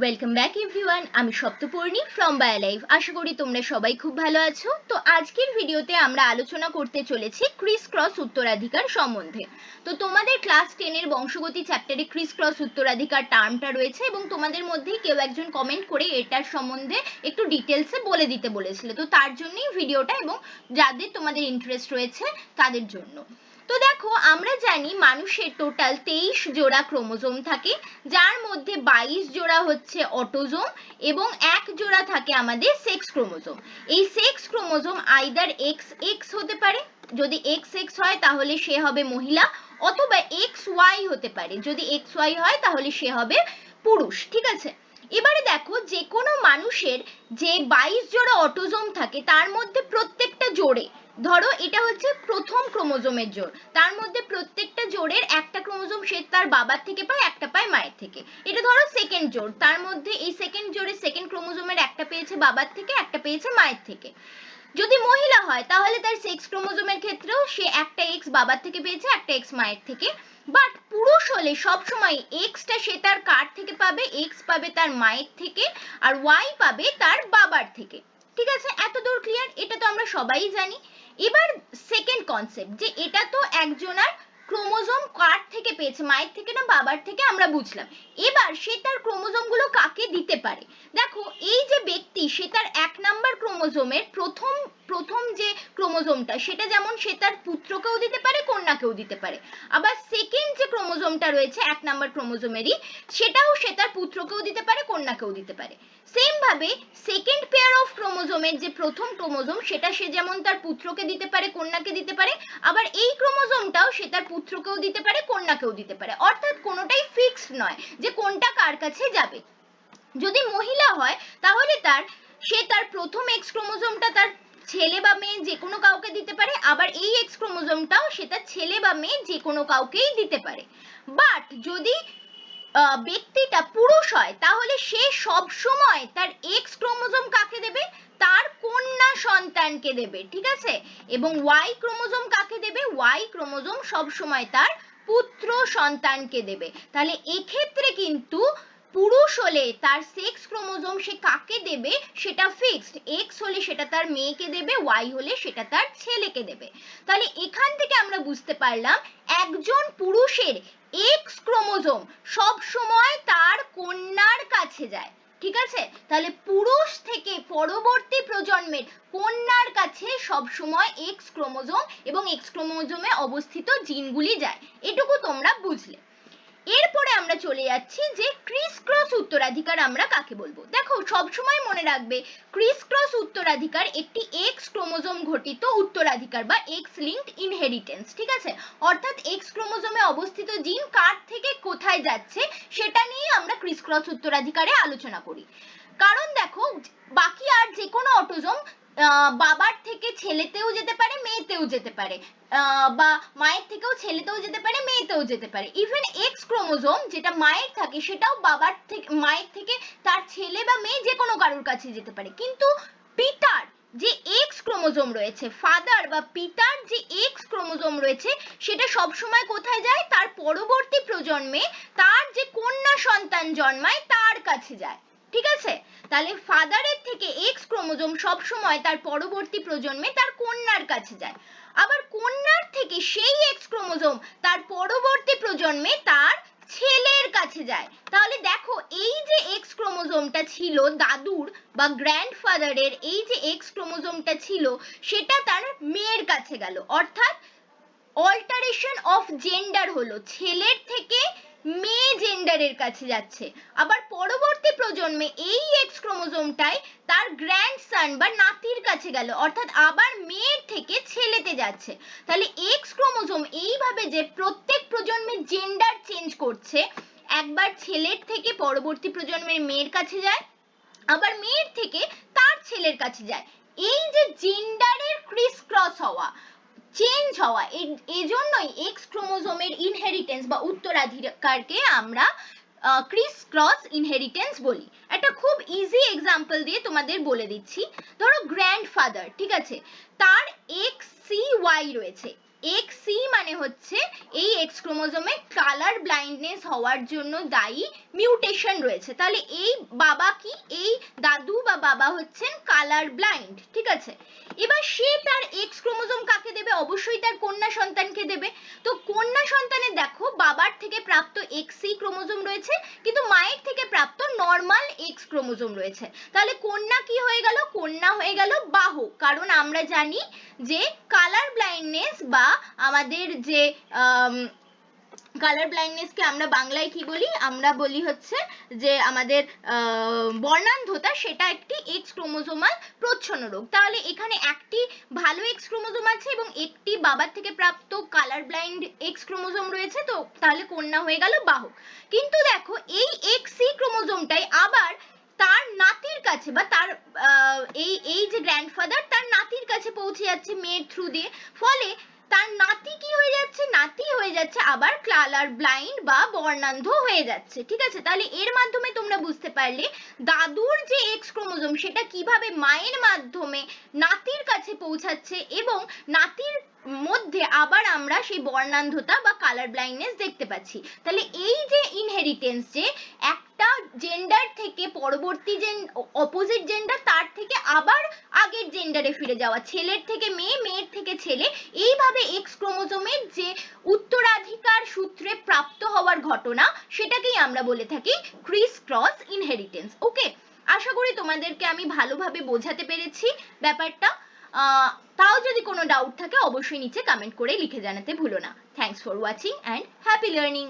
Welcome back everyone আমি সপ্তপর্ণি from বায়োলাইফ আশা করি তোমরা সবাই খুব ভালো আছো। তো আজকের ভিডিওতে আমরা আলোচনা করতে চলেছি ক্রিস ক্রস উত্তরাধিকার সম্বন্ধে। তো তোমাদের ক্লাস টেনের বংশগতি চ্যাপ্টারে ক্রিস ক্রস উত্তরাধিকার টার্মটা রয়েছে এবং তোমাদের মধ্যেই কেউ একজন কমেন্ট করে এটার সম্বন্ধে একটু ডিটেলসে বলে দিতে বলেছিল। তো তার জন্যই ভিডিওটা এবং যাদের তোমাদের ইন্টারেস্ট রয়েছে তাদের জন্য। তো দেখো, আমরা জানি মানুষের টোটাল তেইশ জোড়া ক্রোমোজোম থাকে, যার মধ্যে বাইশ জোড়া হচ্ছে অটোজোম এবং এক জোড়া থাকে আমাদের সেক্স ক্রোমোজোম এই sex chromosome either X X হতে পারে, যদি এক্স এক্স হয় তাহলে সে হবে মহিলা, অথবা এক্স ওয়াই হতে পারে, যদি এক্স ওয়াই হয় তাহলে সে হবে পুরুষ, ঠিক আছে? এবারে দেখো যে কোনো মানুষের যে বাইশ জোড়া অটোজোম থাকে, তার মধ্যে প্রত্যেকটা জোড়ে ধরো এটা হচ্ছে প্রথম ক্রোমোজোমের জোড় তার মধ্যে প্রত্যেকটা জোড়ের একটা ক্রোমোজোম সে তার বাবার থেকে পায়, একটা পায় মায়ের থেকে। এটা ধরো সেকেন্ড জোড় তার মধ্যে এই সেকেন্ড জোড়ে সেকেন্ড ক্রোমোজোমের একটা পেয়েছে বাবার থেকে, একটা পেয়েছে মায়ের থেকে। যদি মহিলা হয়, তাহলে তার সেক্স ক্রোমোজোমের ক্ষেত্রেও সে একটা এক্স বাবার থেকে পেয়েছে, একটা এক্স মায়ের থেকে। বাট পুরুষ হলে সবসময় এক্সটা সে তার কার থেকে পাবে? এক্স পাবে তার মায়ের থেকে আর ওয়াই পাবে তার বাবার থেকে। ঠিক আছে? এত দূর ক্লিয়ার এটা তো আমরা সবাই জানি। এবার সেকেন্ড কনসেপ্ট যে এটা তো একজনার ক্রোমোজোম কার থেকে পেয়েছে? মায়ের থেকে না বাবার থেকে? আমরা বুঝলাম। এবার সে তার ক্রোমোজোমগুলো কাকে দিতে পারে? দেখো, এই যে ব্যক্তি, সে তার এক নাম্বার ক্রোমোজোমের প্রথম প্রথম যে ক্রোমোজোমটা, সেটা যেমন সে তার পুত্রকেও দিতে পারে, কন্যাকেও দিতে পারে। আবার সেকেন্ড যে ক্রোমোজোমটা রয়েছে, এক নাম্বার ক্রোমোজোমেরই, সেটাও সে তার পুত্রকেও দিতে পারে, কন্যাকেও দিতে পারে। সেম ভাবে সেকেন্ড পেয়ার অফ ক্রোমোজোমের যে প্রথম ক্রোমোজোম, সেটা সে যেমন তার পুত্রকে দিতে পারে, কন্যাকে দিতে পারে, আবার এই ক্রোমোজোমটাও সে তার পুত্রকেও দিতে পারে, কন্যাকেও দিতে পারে। অর্থাৎ কোনোটাই ফিক্সড নয় যে কোনটা কার কাছে যাবে। যদি মহিলা হয়, তাহলে তার, সে তার প্রথম এক্স ক্রোমোজোমটা তার ছেলে বা মেয়ে যে কোনো কাউকে দিতে পারে, আবার এই এক্স ক্রোমোজোমটাও সে তার ছেলে বা মেয়ে যে কোনো কাউকেই দিতে পারে। বাট যদি ব্যক্তিটা পুরুষ হয়, তাহলে সে সব সময় তার এক্স ক্রোমোজোম কাকে দেবে তার কন্যা সন্তানকে দেবে, ঠিক আছে? এবং ওয়াই ক্রোমোজোম কাকে দেবে? ওয়াই ক্রোমোজোম সব সময় তার পুত্র সন্তানকে দেবে। তাহলে এক্ষেত্রে কিন্তু পুরুষ হলে তার সেক্স ক্রোমোজোম সে কাকে দেবে? সেটা ফিক্সড এক্স হলে সেটা তার মেয়েকে দেবে ওয়াই হলে সেটা তার ছেলেকে দেবে। তাহলে এখান থেকে আমরা বুঝতে পারলাম একজন পুরুষের এক্স ক্রোমোজোম সব সময় তার কন্যার কাছে যায়। ঠিক আছে? তাহলে পুরুষ থেকে পরবর্তী প্রজন্মের কন্যার কাছে সব সময় এক্স ক্রোমোজোম এবং এক্স ক্রোমোজোমে অবস্থিত জিনগুলি যায়। এটুকু তোমরা বুঝলে। আমরা চলে যাচ্ছি যে ক্রিস ক্রস উত্তরাধিকার আমরা কাকে বলব? দেখো, সবসময় মনে রাখবে ক্রিস ক্রস উত্তরাধিকার একটি এক্স ক্রোমোজোম ঘটিত উত্তরাধিকার বা এক্স লিঙ্কড ইনহেরিটেন্স ঠিক আছে? অর্থাৎ এক্স ক্রোমোজোমে অবস্থিত জিন কার থেকে কোথায় যাচ্ছে, সেটা নিয়ে আমরা ক্রিস ক্রস উত্তরাধিকারে আলোচনা করি। কারণ দেখো, বাকি আর যে কোনো অটোজোম বাবার থেকে ছেলেতেও যেতে পারে মেয়েতেও যেতে পারে। বা মায়ের থেকেও ছেলেতেও যেতে পারে, মেয়েতেও যেতে পারে। ইভেন এক্স ক্রোমোজোম যেটা মায়ের থাকে, সেটাও বাবার থেকে মায়ের থেকে তার ছেলে বা মেয়ে যে কোনো কারোর কাছে যেতে পারে। কিন্তু পিতার যে এক্স ক্রোমোজোম রয়েছে ফাদার বা পিতার যে এক্স ক্রোমোজোম রয়েছে, সেটা সব সময় কোথায় যায়? তার পরবর্তী প্রজন্মে তার যে কন্যা সন্তান জন্মায়, তার কাছে যায়। ঠিক আছে? তাহলে ফাদারের থেকে এক্স ক্রোমোজোম সব সময় তার পরবর্তী প্রজন্মে তার কন্যার কাছে যায়। আবার কন্যার থেকে সেই এক্স ক্রোমোজোম তার পরবর্তী প্রজন্মে তার ছেলের কাছে যায়। তাহলে দেখো, এই যে এক্স ক্রোমোজোমটা ছিল দাদুর বা গ্র্যান্ডফাদারের এই যে এক্স ক্রোমোজোমটা ছিল, সেটা তার মেয়ের কাছে গেল। অর্থাৎ অল্টারেশন অফ জেন্ডার হলো। ছেলের থেকে মেয়ে জেন্ডারের কাছে যাচ্ছে। আবার পরবর্তী প্রজন্মে এই এক্স ক্রোমোজোমটাই তার গ্র্যান্ডসন বা নাতির কাছে গেল, অর্থাৎ আবার মেয়ের থেকে ছেলেতে যাচ্ছে। তাহলে এক্স ক্রোমোজোম এইভাবে যে প্রত্যেক প্রজন্মে জেন্ডার চেঞ্জ করছে, একবার ছেলের থেকে পরবর্তী প্রজন্মের মেয়ের কাছে যায়, আবার মেয়ের থেকে তার ছেলের কাছে যায়। এই যে জেন্ডারের ক্রিস ক্রস হওয়া চেঞ্জ হওয়া। এজন্যই এক্স ক্রোমোজোমের ইনহেরিটেন্স বা উত্তরাধিকারকে আমরা ক্রিস ক্রস ইনহেরিটেন্স বলি। একটা খুব ইজি এক্সাম্পল দিয়ে তোমাদের বলে দিচ্ছি। ধরো গ্র্যান্ডফাদার ঠিক আছে? তার এক্স সি ওয়াই রয়েছে। এক্স সি মানে হচ্ছে এই এক্স ক্রোমোজোমে কালার ব্লাইন্ডনেস হওয়ার জন্য দায়ী মিউটেশন রয়েছে। তাহলে এই বাবা কি? এই দাদু বা বাবা হচ্ছেন কালার ব্লাইন্ড ঠিক আছে? এবার সে তার এক্স ক্রোমোজোম কাকে দেবে? অবশ্যই তার কন্যা সন্তানকে দেবে। তো কন্যা সন্তানে দেখো, বাবার থেকে প্রাপ্ত এক্স সি ক্রোমোজোম রয়েছে, কিন্তু মায়ের থেকে প্রাপ্ত এক্স ক্রোমোজোম রয়েছে। তাহলে কন্যা কি হয়ে গেল? কন্যা হয়ে গেল বাহক কারণ আমরা জানি যে কালার ব্লাইন্ডনেস বা আমাদের যে কালার ব্লাইন্ডনেসকে আমরা বাংলায় কি বলি? আমরা বলি হচ্ছে যে আমাদের আহ, বর্ণান্ধতা সেটা একটি এক্স ক্রোমোজোমাল প্রচ্ছন্ন রোগ। তাহলে এখানে একটি ভালো এক্স ক্রোমোজোম আছে এবং একটি বাবার থেকে প্রাপ্ত কালার ব্লাইন্ড এক্স ক্রোমোজোম রয়েছে তো তাহলে কন্যা হয়ে গেল বাহক। কিন্তু দেখো এই এক্স সি ক্রোমোজোমটাই আবার তার নাতির কাছে বা তার এই এই যে গ্র্যান্ডফাদার তার নাতির কাছে পৌঁছে যাচ্ছে মেয়ের থ্রু দিয়ে। ফলে তার নাতি কি হয়ে যাচ্ছে নাতি যাচ্ছে, আবার কালার ব্লাইন্ড বা বর্ণান্ধ হয়ে যাচ্ছে, ঠিক আছে? তাহলে এর মাধ্যমে তোমরা বুঝতে পারলে দাদুর যে এক্স ক্রোমোজোম, সেটা কীভাবে মায়ের মাধ্যমে নাতির কাছে পৌঁছাচ্ছে এবং নাতির মধ্যে আবার আমরা সেই বর্ণান্ধতা বা কালার ব্লাইন্ডনেস দেখতে পাচ্ছি। তাহলে এই যে ইনহেরিটেন্স যে একটা জেন্ডার থেকে পরবর্তী যে অপোজিট জেন্ডার তার থেকে আবার জেন্ডারে ফিরে যাওয়া, ছেলের থেকে মেয়ে, মেয়ের থেকে ছেলে, এইভাবে এক্স ক্রোমোজোমের যে উত্তরাধিকার সূত্রে প্রাপ্ত হওয়ার ঘটনা, সেটাকেই আমরা বলে থাকি ক্রিস ক্রস ইনহেরিটেন্স ওকে আশা করি তোমাদেরকে আমি ভালোভাবে বোঝাতে পেরেছি ব্যাপারটা। তাও যদি কোনো ডাউট থাকে, অবশ্যই নিচে কমেন্ট করে লিখে জানাতে ভুলো না। Thanks for watching and happy learning